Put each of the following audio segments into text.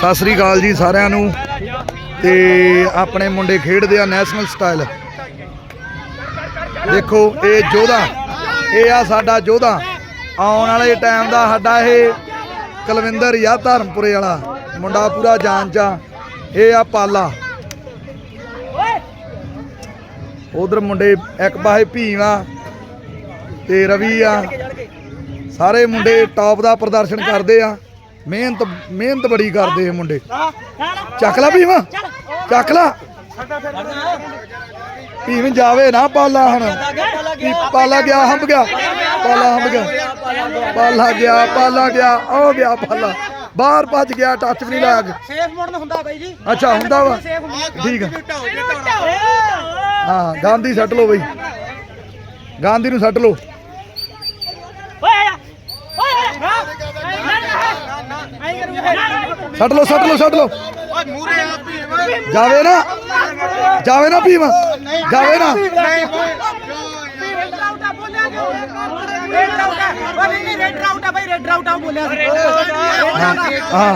ਸਤਿ ਸ੍ਰੀ ਅਕਾਲ ਜੀ ਸਾਰਿਆਂ ਨੂੰ। ਤੇ ਆਪਣੇ ਮੁੰਡੇ ਖੇਡਦੇ ਆ ਨੈਸ਼ਨਲ ਸਟਾਈਲ। ਦੇਖੋ, ਇਹ ਜੋਧਾ, ਇਹ ਆ ਸਾਡਾ ਜੋਧਾ। ਆਉਣ ਵਾਲੇ ਟਾਈਮ ਦਾ ਸਾਡਾ ਇਹ ਕੁਲਵਿੰਦਰ ਯਾ ਧਰਮਪੁਰੇ ਵਾਲਾ। ਮੁੰਡਾ ਪੂਰਾ ਜਾਨ ਚਾ ਇਹ ਆ ਪਾਲਾ। ਉਧਰ ਮੁੰਡੇ ਇੱਕ ਪਾਸੇ ਭੀਮ ਆ ਤੇ ਰਵੀ ਆ। ਸਾਰੇ ਮੁੰਡੇ ਟੌਪ ਦਾ ਪ੍ਰਦਰਸ਼ਨ ਕਰਦੇ ਆ। ਮਿਹਨਤ ਮਿਹਨਤ ਬੜੀ ਕਰਦੇ ਇਹ ਮੁੰਡੇ। ਚੱਕ ਲਾ ਭੀਮ। ਚੱਕ ਲਾ। ਭੀਮ ਜਾਵੇ ਨਾ ਪਾਲਾ ਹੁਣ। ਪਾਲਾ ਗਿਆ ਹੰਬ ਗਿਆ। ਪਾਲਾ ਹੰਬ ਗਿਆ। ਪਾਲਾ ਗਿਆ ਪਾਲਾ ਗਿਆ। ਉਹ ਗਿਆ ਪਾਲਾ। ਬਾਹਰ ਭੱਜ ਗਿਆ ਟੱਚ ਵੀ ਨਹੀਂ ਲਾਗ ਸੇਫ ਮੋਡ ਹੁੰਦਾ ਬਾਈ ਜੀ। ਅੱਛਾ ਹੁੰਦਾ ਵਾ। ਠੀਕ ਆ। ਹਾਂ ਗਾਂਧੀ ਸੱਟ ਲਓ ਬਈ। ਗਾਂਧੀ ਨੂੰ ਸੱਟ ਲਓ। ਸੱਟ ਲਓ ਸੱਟ ਲਓ ਸੱਟ ਲਓ। ਜਾਵੇ ਨਾ ਜਾਵੇ ਨਾ ਭੀਮ, ਜਾਵੇ ਨਾ। ਹਾਂ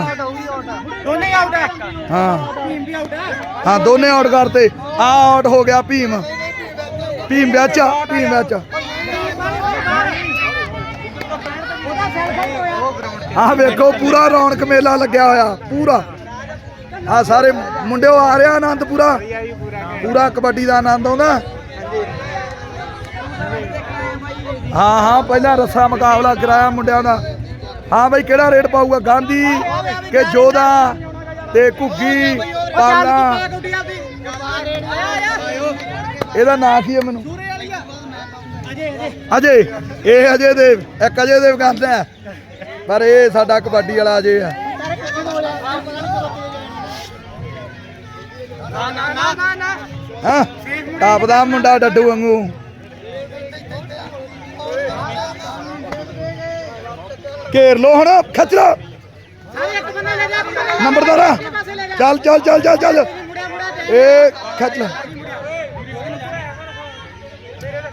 ਹਾਂ। ਹਾਂ, ਦੋਨੇ ਆਊਟ ਕਰਤੇ। ਆ ਆਊਟ ਹੋ ਗਿਆ ਭੀਮ। ਭੀਮ ਵਿੱਚ ਭੀਮ ਵਿੱਚ ਆਹ ਵੇਖੋ, ਪੂਰਾ ਰੌਣਕ ਮੇਲਾ ਲੱਗਿਆ ਹੋਇਆ, ਪੂਰਾ। ਆ ਸਾਰੇ ਮੁੰਡਿਓ ਆ ਰਿਹਾ ਆਨੰਦ ਪੂਰਾ। ਪੂਰਾ ਕਬੱਡੀ ਦਾ ਆਨੰਦ ਆਉਂਦਾ। ਹਾਂ ਹਾਂ, ਪਹਿਲਾਂ ਰੱਸਾ ਮੁਕਾਬਲਾ ਕਰਾਇਆ ਮੁੰਡਿਆਂ ਦਾ। ਹਾਂ ਬਈ, ਕਿਹੜਾ ਰੇਟ ਪਾਊਗਾ? ਗਾਂਧੀ ਕਿ ਜੋਧਾ ਤੇ ਘੁੱਗੀ, ਪਾਲਾ? ਇਹਦਾ ਨਾਂ ਕੀ ਹੈ ਮੈਨੂੰ? ਅਜੇ ਇਹ ਅਜੇ ਦੇਵ ਇੱਕ ਅਜੇ ਦੇਵ ਕਹਿੰਦਾ ਪਰ ਇਹ ਸਾਡਾ ਕਬੱਡੀ ਵਾਲਾ ਅਜੇ ਆ। ਹਾਂ? ਟਾਪ ਮੁੰਡਾ ਡੱਡੂ ਵਾਂਗੂ। ਘੇਰ ਲੋ ਹੁਣ ਖਿੱਚ ਨੰਬਰਦਾਰ ਚੱਲ ਚੱਲ ਚੱਲ ਚੱਲ ਚੱਲ। ਇਹ ਖਿੱਚ ਲੈ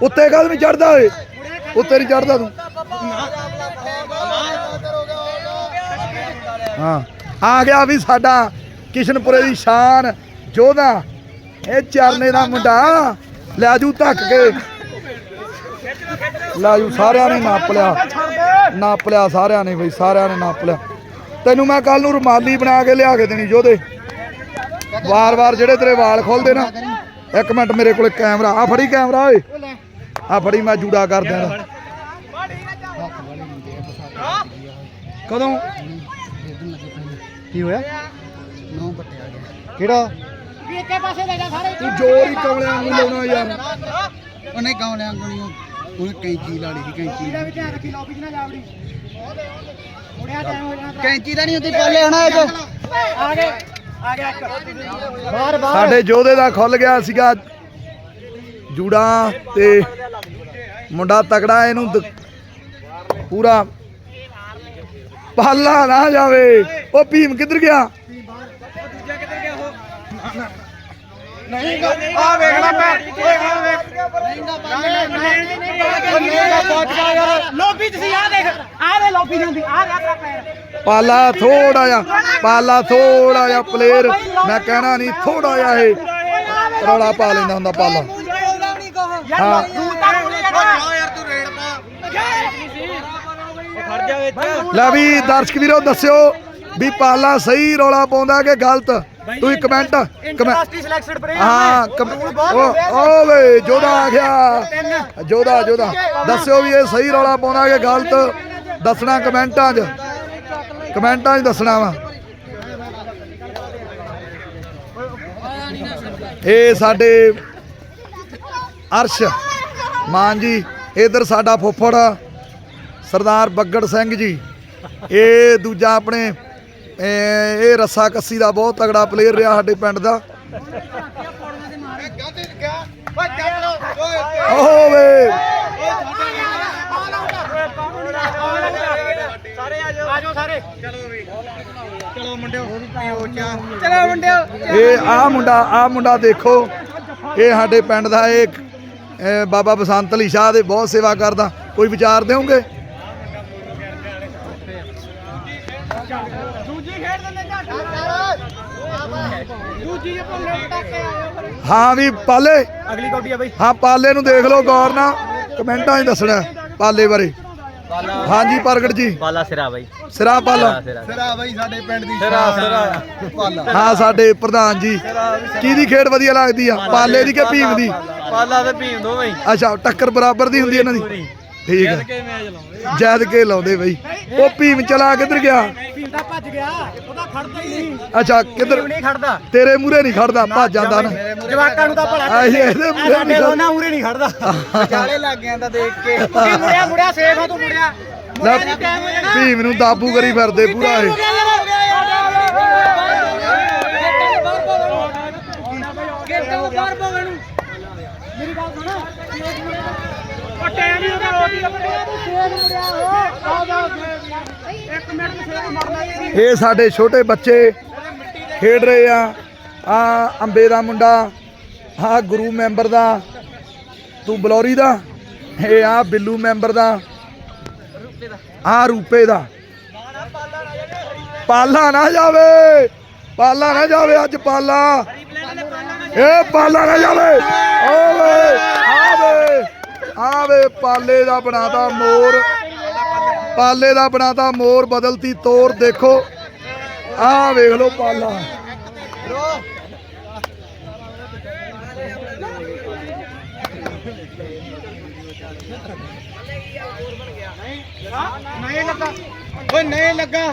ਉੱਤੇ ਕਦ ਵੀ ਚੜਦਾ ਓਏ ਉੱਤੇ ਨਹੀਂ ਚੜਦਾ ਤੂੰ। ਹਾਂ। ਆ ਗਿਆ ਵੀ ਸਾਡਾ ਕਿਸ਼ਨਪੁਰੇ ਦੀ ਸ਼ਾਨ, ਜੋਧਾ। ਇਹ ਚਰਨੇ ਦਾ ਮੁੰਡਾ। ਲੈ ਜੂ ਧੱਕ ਕੇ। ਲੈ ਜੂ ਸਾਰਿਆਂ ਨੇ ਨਾਪ ਲਿਆ। ਨਾਪ ਲਿਆ ਸਾਰਿਆਂ ਨੇ ਬਈ, ਸਾਰਿਆਂ ਨੇ ਨਾਪ ਲਿਆ। ਤੈਨੂੰ ਮੈਂ ਕੱਲ ਨੂੰ ਰੁਮਾਲੀ ਬਣਾ ਕੇ ਲਿਆ ਕੇ ਦੇਣੀ ਜੋਧੇ। ਵਾਰ-ਵਾਰ ਜਿਹੜੇ ਤੇਰੇ ਵਾਲ ਖੋਲਦੇ ਨਾ, ਇੱਕ ਮਿੰਟ ਮੇਰੇ ਕੋਲ ਕੈਮਰਾ। ਆ ਫੜੀ ਕੈਮਰਾ ਓਏ। ਆ ਫੜੀ, ਮੈਂ ਜੂੜਾ ਕਰ ਦਿਆਂ ਕਦੋਂ? ਕੀ ਹੋਇਆ? ਨੌ ਪੱਟੇ ਆ ਗਏ ਕਿਹੜਾ ਇੱਕੇ ਪਾਸੇ ਲੈ ਜਾ ਸਾਰੇ। ਤੂੰ ਜ਼ੋਰ ਹੀ ਕਮਲਿਆਂ ਨੂੰ ਲਾਉਣਾ ਯਾਰ। ਉਹਨੇ ਗਾਉਲਿਆਂ ਕੋਣੀ ਉਹਨੇ ਕੈਂਚੀ ਲਾ ਲਈ ਸੀ ਕੈਂਚੀ। ਇਹਦਾ ਵੀ ਧਿਆਨ ਰੱਖੀ ਲੌਬੀ 'ਚ ਨਾ ਜਾਵੜੀ ਮੁੜਿਆ ਟਾਈਮ ਹੋ ਜਾਣਾ ਕੈਂਚੀ ਤਾਂ ਨਹੀਂ ਉੱਤੇ ਪਾਲੇ ਹੋਣਾ ਇਹ ਆ ਗਏ ਆ ਗਿਆ ਇੱਕ ਬਾਹਰ ਸਾਡੇ ਜੋਧੇ ਦਾ ਖੁੱਲ ਗਿਆ ਸੀਗਾ ਜੂੜਾ ਤੇ ਮੁੰਡਾ ਤਕੜਾ ਇਹਨੂੰ ਪੂਰਾ ਪਾਲਾ ਨਾ ਜਾਵੇ। ਉਹ ਭੀਮ ਕਿੱਧਰ ਗਿਆ? ਨਹੀਂ ਆ ਵੇਖ ਲੈ ਮੈਂ ਓਏ ਆ ਵੇਖ ਲੋਬੀ ਤੁਸੀਂ ਆ ਦੇਖ ਆ ਦੇ ਲੋਬੀ ਜਾਂਦੀ ਆ ਰੱਖ ਪੈਰ। ਪਾਲਾ ਥੋੜਾ ਜਿਹਾ ਪਾਲਾ ਥੋੜਾ ਜਿਹਾ ਪਲੇਅਰ ਮੈਂ ਕਹਿਣਾ ਨਹੀਂ ਥੋੜਾ ਜਿਹਾ ਇਹ ਰੌਲਾ ਪਾ ਲੈਂਦਾ ਹੁੰਦਾ ਪਾਲਾ ਹਾਂ ਯਾਰ ਤੂੰ ਰੇਡ ਪਾ ਖੜ ਜਾ ਵਿੱਚ ਲੈ ਵੀ ਦਰਸ਼ਕ ਵੀਰੋ ਦੱਸਿਓ ਵੀ ਪਾਲਾ ਸਹੀ ਰੌਲਾ ਪਾਉਂਦਾ ਕਿ ਗਲਤ? ਤੁਸੀਂ ਕਮੈਂਟ ਕਮੈਂਟ ਇੰਟਰਸਟੀ ਸਿਲੈਕਸ਼ਨ ਪਰ ਹਾਂ ਕਮ- ਉਹ ਉਹ ਵੇ ਜੋਦਾ ਆ ਗਿਆ। ਜੋਦਾ ਜੋਦਾ ਦੱਸਿਓ ਵੀ ਇਹ ਸਹੀ ਰੌਲਾ ਪਾਉਂਦਾ ਕਿ ਗਲਤ? ਦੱਸਣਾ ਕਮੈਂਟਾਂ 'ਚ। ਕਮੈਂਟਾਂ 'ਚ ਦੱਸਣਾ ਵਾ। ਇਹ ਸਾਡੇ ਅਰਸ਼ ਮਾਨ ਜੀ ਇਧਰ ਸਾਡਾ ਫੁੱਫੜ ਸਰਦਾਰ ਬੱਗੜ ਸਿੰਘ ਜੀ। ਇਹ ਦੂਜਾ ਆਪਣੇ, ਇਹ ਰੱਸਾ ਕੱਸੀ ਦਾ ਬਹੁਤ ਤਗੜਾ ਪਲੇਅਰ ਰਿਹਾ ਸਾਡੇ ਪਿੰਡ ਦਾ। ਓਹ ਚਲੋ ਮੁੰਡਿਓ ਚਲੋ ਮੁੰਡਿਓ ਇਹ ਆ ਮੁੰਡਾ ਆ ਮੁੰਡਾ ਦੇਖੋ। ਇਹ ਸਾਡੇ ਪਿੰਡ ਦਾ ਇਹ ਬਾਬਾ ਬਸੰਤ ਅਲੀ ਸ਼ਾਹ ਦੇ ਬਹੁਤ ਸੇਵਾ ਕਰਦਾ। ਕੋਈ ਵਿਚਾਰ ਦਿਓਗੇ ਦੂਜੀ ਖੇਡ ਦਿੰਦੇ ਦੂਜੀ ਜੇ ਭੁੱਲੇ ਪਟਾਕੇ ਹਾਂ ਵੀ ਪਾਲੇ। ਅਗਲੀ ਕੌਡੀ ਆ ਬਈ। ਹਾਂ ਪਾਲੇ ਨੂੰ ਦੇਖ ਲਓ ਗੌਰ ਨਾਲ। ਕਮੈਂਟਾਂ 'ਚ ਦੱਸਣਾ ਪਾਲੇ ਬਾਰੇ। ਹਾਂਜੀ ਪ੍ਰਗਟ ਜੀ। ਪਾਲਾ ਸਿਰਾ ਬਾਈ। ਸਿਰਾ ਪਾਲਾ। ਸਿਰਾ ਬਈ ਸਾਡੇ ਪਿੰਡ ਦੀ ਸਿਰਾ ਸਿਰਾ। ਪਾਲਾ। ਹਾਂ ਸਾਡੇ ਪ੍ਰਧਾਨ ਜੀ। ਕਿਹਦੀ ਖੇਡ ਵਧੀਆ ਲੱਗਦੀ ਆ? ਪਾਲੇ। ਦੀ ਕਿ ਭੀਮ ਦੀ? ਪਾਲਾ ਤੇ ਭੀਮ ਦੋਵੇਂ ਹੀ। ਅੱਛਾ ਟੱਕਰ ਬਰਾਬਰ ਦੀ ਹੁੰਦੀ ਇਹਨਾਂ ਦੀ? ਠੀਕ ਹੈ ਕੇ ਮੈਚ ਲਾਉਂਦੇ ਜੈਦ ਕੇ ਲਾਉਂਦੇ ਬਈ। ਉਹ ਭੀਮ ਚਲਾ ਕਿੱਧਰ ਗਿਆ? ਪਿੰਡਾ ਭੱਜ ਗਿਆ ਉਹਦਾ ਖੜਦਾ ਹੀ ਨਹੀਂ। ਅੱਛਾ ਕਿੱਧਰ? ਨਹੀਂ ਖੜਦਾ। ਤੇਰੇ ਮੂਰੇ ਨਹੀਂ ਖੜਦਾ ਭੱਜ ਜਾਂਦਾ ਨਾ। ਜਵਾਕਾਂ ਨੂੰ ਤਾਂ ਭਲਾ ਆਹੀ ਇਹਦੇ ਮੂਰੇ ਨਹੀਂ ਖੜਦਾ। ਮੂਰੇ ਨਹੀਂ ਖੜਦਾ। ਵਿਚਾਲੇ ਲੱਗ ਗਿਆ ਤਾਂ ਦੇਖ ਕੇ। ਮੁੜਿਆ ਮੁੜਿਆ ਸੇਫ ਆ ਤੂੰ ਮੁੜਿਆ। ਲੈ, ਭੀਮ ਨੂੰ ਦਾਬੂ ਕਰੀ ਫਿਰਦੇ ਪੂਰਾ ਇਹ। ਮੇਰੀ ਗੱਲ ਸੁਣ। ਉਹ ਟਾਈਮ ਹੀ ਇਹ ਸਾਡੇ ਛੋਟੇ ਬੱਚੇ ਖੇਡ ਰਹੇ ਆ ਆ ਅੰਬੇ ਦਾ ਮੁੰਡਾ ਆ ਗੁਰੂ ਮੈਂਬਰ ਦਾ ਤੂੰ ਬਲੌਰੀ ਦਾ ਇਹ ਆ ਬਿੱਲੂ ਮੈਂਬਰ ਦਾ ਆ ਰੂਪੇ ਦਾ ਪਾਲਾ ਨਾ ਜਾਵੇ ਪਾਲਾ ਨਾ ਜਾਵੇ ਅੱਜ ਪਾਲਾ ਇਹ ਪਾਲਾ ਨਾ ਜਾਵੇ ਓਏ ਆਵੇ ਪਾਲੇ ਦਾ ਬਣਾਤਾ ਮੋਰ। ਪਾਲੇ ਦਾ ਬਣਾਤਾ ਮੋਰ ਬਦਲਤੀ ਤੋਰ ਦੇਖੋ। ਆਹ ਵੇਖ ਲਓ ਪਾਲਾ। ਨਹੀਂ ਲੱਗਾ ਓਏ ਨਹੀਂ ਲੱਗਾ।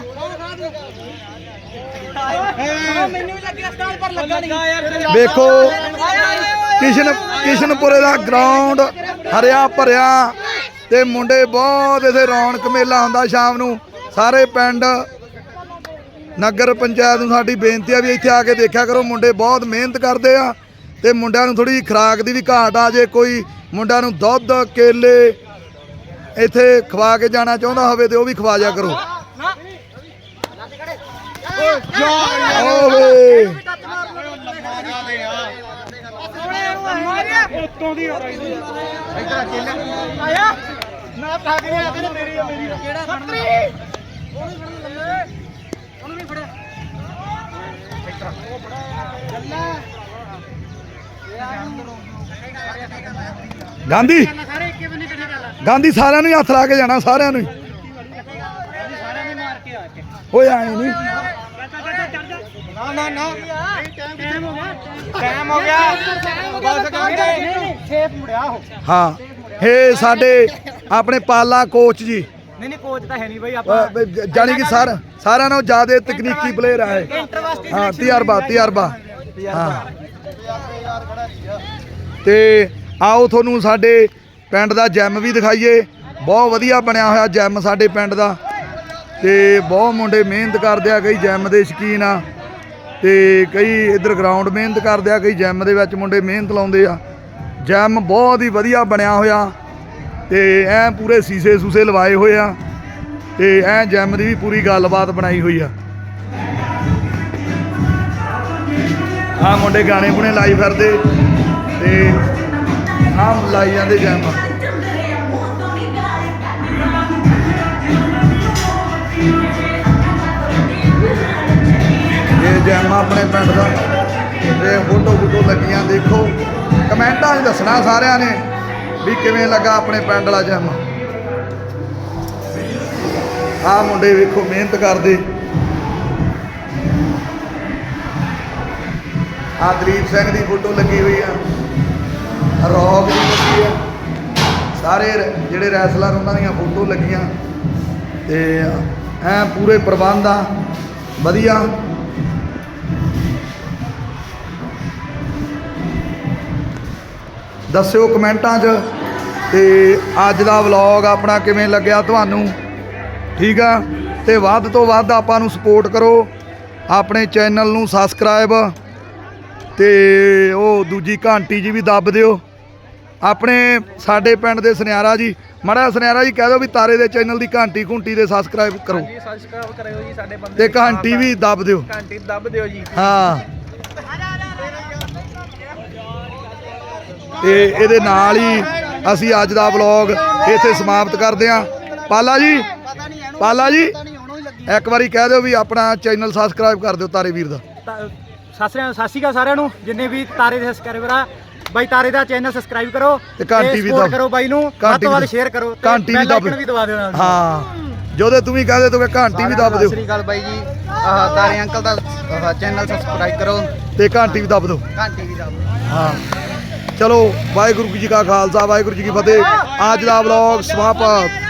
ਮੈਨੂੰ ਵੀ ਲੱਗਿਆ ਸਟਾਲ ਪਰ ਲੱਗਾ ਨਹੀਂ। ਵੇਖੋ। ਕਿਸ਼ਨ ਕਿਸ਼ਨਪੁਰੇ ਦਾ ਗਰਾਊਂਡ ਹਰਿਆ ਭਰਿਆ ਤੇ ਮੁੰਡੇ ਬਹੁਤ ਇਥੇ ਰੌਣਕ ਮੇਲਾ ਹੁੰਦਾ ਸ਼ਾਮ ਨੂੰ। ਸਾਰੇ ਪਿੰਡ ਨਗਰ ਪੰਚਾਇਤ ਨੂੰ ਸਾਡੀ ਬੇਨਤੀ ਆ ਵੀ ਇੱਥੇ ਆ ਕੇ ਦੇਖਿਆ ਕਰੋ ਮੁੰਡੇ ਬਹੁਤ ਮਿਹਨਤ ਕਰਦੇ ਆ ਤੇ ਮੁੰਡਿਆਂ ਨੂੰ ਥੋੜੀ ਖੁਰਾਕ ਦੀ ਵੀ ਘਾਟ ਆ ਜੇ ਕੋਈ ਮੁੰਡਿਆਂ ਨੂੰ ਦੁੱਧ ਕੇਲੇ ਇੱਥੇ ਖਵਾ ਕੇ ਜਾਣਾ ਚਾਹੁੰਦਾ ਹੋਵੇ ਤੇ ਉਹ ਵੀ ਖਵਾ ਜਾ ਕਰੋ। ਓਏ। ਉੱਤੋਂ ਦੀ ਆਇਆ। ਮੈਂ ਥੱਕ ਗਿਆ ਤੇ ਮੇਰੀ ਮੇਰੀ। ਕਿਹੜਾ ਫੜਨਾ? ਉਹਨੂੰ ਵੀ ਫੜਿਆ ਗਾਂਧੀ। ਸਾਰੇ ਇੱਕੇ ਬੰਨੇ ਇਕੱਠੇ ਕਰ ਲਾ। ਗਾਂਧੀ ਸਾਰਿਆਂ ਨੂੰ ਹੀ ਹੱਥ ਲਾ ਕੇ ਜਾਣਾ ਸਾਰਿਆਂ ਨੂੰ ਹੀ। ਸਾਰਿਆਂ ਨੇ ਮਾਰ ਕੇ ਆ ਕੇ। ਓਏ ਆਏ ਨਹੀਂ ਨਾ ਨਾ ਨਾ। ਟਾਈਮ ਹੋ ਗਿਆ। ਟਾਈਮ ਹੋ ਗਿਆ। ਬਸ ਸੇਫ ਮੁੜਿਆ ਇਹ ਸਾਡੇ ਆਪਣੇ ਪਾਲਾ ਕੋਚ ਜੀ। ਨਹੀਂ ਨਹੀਂ ਕੋਚ ਤਾਂ ਹੈ ਨਹੀਂ ਬਈ ਅਹ ਬ- ਜ- ਜਾਣੀ ਕਿ ਸਾਰ ਸਾਰਿਆਂ ਨਾਲੋਂ ਜ਼ਿਆਦਾ ਤਕਨੀਕੀ ਪਲੇਅਰ ਆ ਇਹ। ਹਾਂ ਤਜਰਬਾ ਤਜਰਬਾ। ਹਾਂ। ਤੇ ਆਓ ਤੁਹਾਨੂੰ ਸਾਡੇ ਪਿੰਡ ਦਾ ਜਿਮ ਵੀ ਦਿਖਾਈਏ। ਬਹੁਤ ਵਧੀਆ ਬਣਿਆ ਹੋਇਆ ਜਿਮ ਸਾਡੇ ਪਿੰਡ ਦਾ। ਤੇ ਬਹੁਤ ਮੁੰਡੇ ਮਿਹਨਤ ਕਰਦੇ ਆ ਕਈ ਜਿਮ ਦੇ ਸ਼ਕੀਨ ਆ। ਤੇ ਕਈ ਇੱਧਰ ਗਰਾਊਂਡ ਮਿਹਨਤ ਕਰਦੇ ਆ, ਕਈ ਜਿਮ ਦੇ ਵਿੱਚ ਮੁੰਡੇ ਮਿਹਨਤ ਲਾਉਂਦੇ ਆ। ਜਿਮ ਬਹੁਤ ਹੀ ਵਧੀਆ ਬਣਿਆ ਹੋਇਆ। ਤੇ ਐ ਪੂਰੇ ਸੀਸੇ ਸੂਸੇ ਲਵਾਏ ਹੋਏ ਆ। ਤੇ ਐ ਜਿਮ ਦੀ ਵੀ ਪੂਰੀ ਗੱਲਬਾਤ ਬਣਾਈ ਹੋਈ ਆ। ਆ ਮੁੰਡੇ ਗਾਣੇ ਗੁਣੇ ਲਾਈ ਫਿਰਦੇ। ਤੇ ਆਮ ਲਾਈ ਜਾਂਦੇ ਜੈਮ ਇਹ ਜੈਮ ਆਪਣੇ ਪਿੰਡ ਦਾ। ਤੇ ਫੋਟੋ ਫੋਟੋ ਲੱਗੀਆਂ, ਦੇਖੋ। ਕਮੈਂਟਾਂ 'ਚ ਦੱਸਣਾ ਸਾਰਿਆਂ ਨੇ ਵੀ ਕਿਵੇਂ ਲੱਗਾ ਆਪਣੇ ਪਿੰਡ ਵਾਲਾ ਜੈਮ। ਆ ਮੁੰਡੇ ਵੇਖੋ, ਮਿਹਨਤ ਕਰਦੇ। ਆ ਦਲੀਪ ਸਿੰਘ ਦੀ ਫੋਟੋ ਲੱਗੀ ਹੋਈ ਆ। ਰੌਕ ਦੀ ਲੱਗੀ ਆ। ਸਾਰੇ ਜਿਹੜੇ ਰੈਸਲਰ ਉਹਨਾਂ ਦੀਆਂ ਫੋਟੋ ਲੱਗੀਆਂ। ਤੇ ਐ ਪੂਰੇ ਪ੍ਰਬੰਧ ਆ। ਵਧੀਆ। ਦੱਸਿਓ ਕਮੈਂਟਾਂ 'ਚ ਤੇ ਅੱਜ ਦਾ ਵਲੌਗ ਆਪਣਾ ਕਿਵੇਂ ਲੱਗਿਆ ਤੁਹਾਨੂੰ? ਠੀਕ ਆ? ਤੇ ਵੱਧ ਤੋਂ ਵੱਧ ਆਪਾਂ ਨੂੰ ਸਪੋਰਟ ਕਰੋ। ਆਪਣੇ ਚੈਨਲ ਨੂੰ ਸਬਸਕ੍ਰਾਈਬ ਤੇ ਉਹ ਦੂਜੀ ਘੰਟੀ ਜੀ ਵੀ ਦੱਬ ਦਿਓ। ਆਪਣੇ ਸਾਡੇ ਪਿੰਡ ਦੇ ਸੁਨਿਆਰਾ ਜੀ ਮੜਾ ਸੁਨਿਆਰਾ ਜੀ ਕਹਿ ਦਿਓ ਵੀ ਤਾਰੇ ਦੇ ਚੈਨਲ ਦੀ ਘੰਟੀ ਘੁੰਟੀ ਦੇ ਸਬਸਕ੍ਰਾਈਬ ਕਰੋ। ਜੀ ਸਬਸਕ੍ਰਾਈਬ ਕਰਿਓ ਜੀ ਸਾਡੇ ਬੰਦੇ ਤੇ ਘੰਟੀ ਵੀ ਦੱਬ ਦਿਓ। ਘੰਟੀ ਦੱਬ ਦਿਓ ਜੀ। ਹਾਂ। ਤੇ ਇਹਦੇ ਨਾਲ ਹੀ ਅਸੀਂ ਅੱਜ ਦਾ ਵਲੌਗ ਇੱਥੇ ਸਮਾਪਤ ਕਰਦੇ ਹਾਂ। ਪਾਲਾ ਜੀ ਪਾਲਾ ਜੀ ਇੱਕ ਵਾਰੀ ਕਹਿ ਦਿਓ ਵੀ ਆਪਣਾ ਚੈਨਲ ਸਬਸਕ੍ਰਾਈਬ ਕਰ ਦਿਓ ਤਾਰੇ ਵੀਰ ਦਾ। ਤਾਂ ਸਤਿ ਸ੍ਰੀ ਸਤਿ ਸ਼੍ਰੀ ਅਕਾਲ ਸਾਰਿਆਂ ਨੂੰ ਜਿੰਨੇ ਵੀ ਤਾਰੇ ਦੇ ਸਬਸਕ੍ਰਾਈਬਰ ਆ ਬਾਈ ਤਾਰੇ ਦਾ ਚੈਨਲ ਸਬਸਕ੍ਰਾਈਬ ਕਰੋ ਤੇ ਘੰਟੀ ਵੀ ਦਬ- ਕਰੋ ਬਾਈ ਨੂੰ ਵੱਧ ਘੰਟੀ ਤੋਂ ਵੱਧ ਵੀ- ਸ਼ੇਅਰ ਕਰੋ ਘੰਟੀ ਵੀ ਦਬ- ਵੀ ਦਬਾ ਦਿਓ ਨਾਲ। ਹਾਂ ਜੋਦੇ ਤੂੰ ਵੀ ਕਹਦੇ ਤੂੰ ਕਿ ਘੰਟੀ ਵੀ ਦੱਬ ਸਤਿ ਦਿਓ। ਸ੍ਰੀ ਅਕਾਲ ਬਾਈ ਜੀ। ਆਹ ਤਾਰੇ ਅੰਕਲ ਦਾ ਚੈਨਲ ਸਬਸਕ੍ਰਾਈਬ ਕਰੋ। ਤੇ ਘੰਟੀ ਵੀ ਦੱਬ ਦਿਓ। ਘੰਟੀ ਵੀ ਦਬ ਹਾਂ। ਚਲੋ ਵਾਹਿਗੁਰੂ ਜੀ ਕਾ ਖਾਲਸਾ ਵਾਹਿਗੁਰੂ ਜੀ ਕੀ ਫਤਿਹ। ਅੱਜ ਦਾ ਵਲੌਗ ਸਮਾਪਤ।